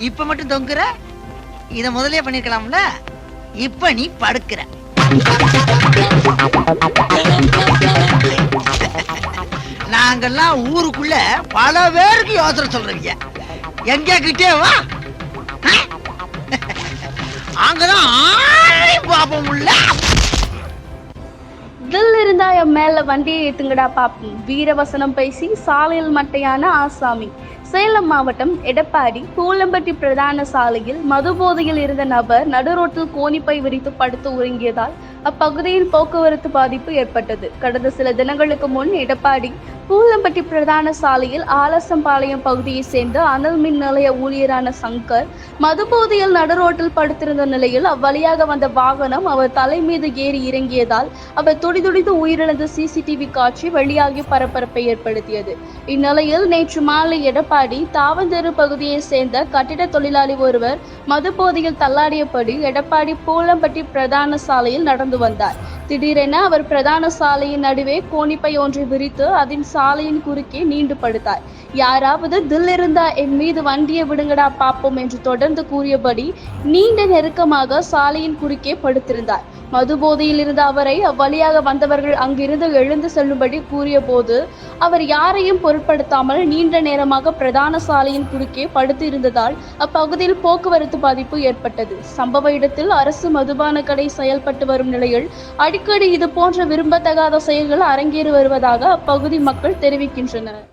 இப்ப மட்டும் தொங்குற? இத முதலே பண்ணிருக்கலாம்ல? இப்ப நீ படுக்கிற. நாங்கெல்லாம் ஊருக்குள்ள பல பேருக்கு யோசனை சொல்றீங்க எங்க கிட்டே வா அங்கதான் மேல வண்டியை ஏத்துங்கடா பாப்போம் வீரவசனம் பேசி சாலையில் மட்டையான ஆசாமி. சேலம் மாவட்டம் எடப்பாடி கூலம்பட்டி பிரதான சாலையில் மதுபோதையில் இருந்த நபர் நடுரோட்டில் கோணிப்பை விரித்து படுத்து உறங்கியதால் அப்பகுதியில் போக்குவரத்து பாதிப்பு ஏற்பட்டது. கடந்த சில தினங்களுக்கு முன் எடப்பாடி பூலம்பட்டி பிரதான சாலையில் ஆலசம்பாளையம் பகுதியைச் சேர்ந்த அனல் மின் நிலைய ஊழியரான சங்கர் மதுபோதையில் நடுரோட்டில் படுத்திருந்த நிலையில் அவ்வழியாக வந்த வாகனம் அவர் தலை மீது ஏறி இறங்கியதால் அவர் துடிதுடித்து உயிரிழந்த சிசிடிவி காட்சி வெளியாகி பரபரப்பை ஏற்படுத்தியது. இந்நிலையில் நேற்று மாலை எடப்பாடி தாவந்தெரு பகுதியைச் சேர்ந்த கட்டிட தொழிலாளி ஒருவர் மதுபோதையில் தள்ளாடியபடி எடப்பாடி பூலம்பட்டி பிரதான சாலையில் நடந்து வந்தார். திடீரென அவர் பிரதான சாலையின் நடுவே கோணிப்பை ஒன்றை விரித்து அதன் சாலையின் குறுக்கே நீண்டு படுத்தார் யாராவது தில் இருந்தா என் மீது வண்டியை விடுங்கடா பார்ப்போம் என்று தொடர்ந்து கூறியபடி நீண்ட நெருக்கமாக சாலையின் குறுக்கே படுத்திருந்தார். மது போதையில் இருந்த அவரை அவ்வழியாக வந்தவர்கள் அங்கிருந்து எழுந்து செல்லும்படி கூறிய போது அவர் யாரையும் பொருட்படுத்தாமல் நீண்ட நேரமாக பிரதான சாலையின் குறுக்கே படுத்து இருந்ததால் அப்பகுதியில் போக்குவரத்து பாதிப்பு ஏற்பட்டது. சம்பவ இடத்தில் அரசு மதுபான கடை செயல்பட்டு வரும் நிலையில் அடிக்கடி இது போன்ற விரும்பத்தகாத செயல்கள் அரங்கேறி வருவதாக அப்பகுதி மக்கள் தெரிவிக்கின்றன.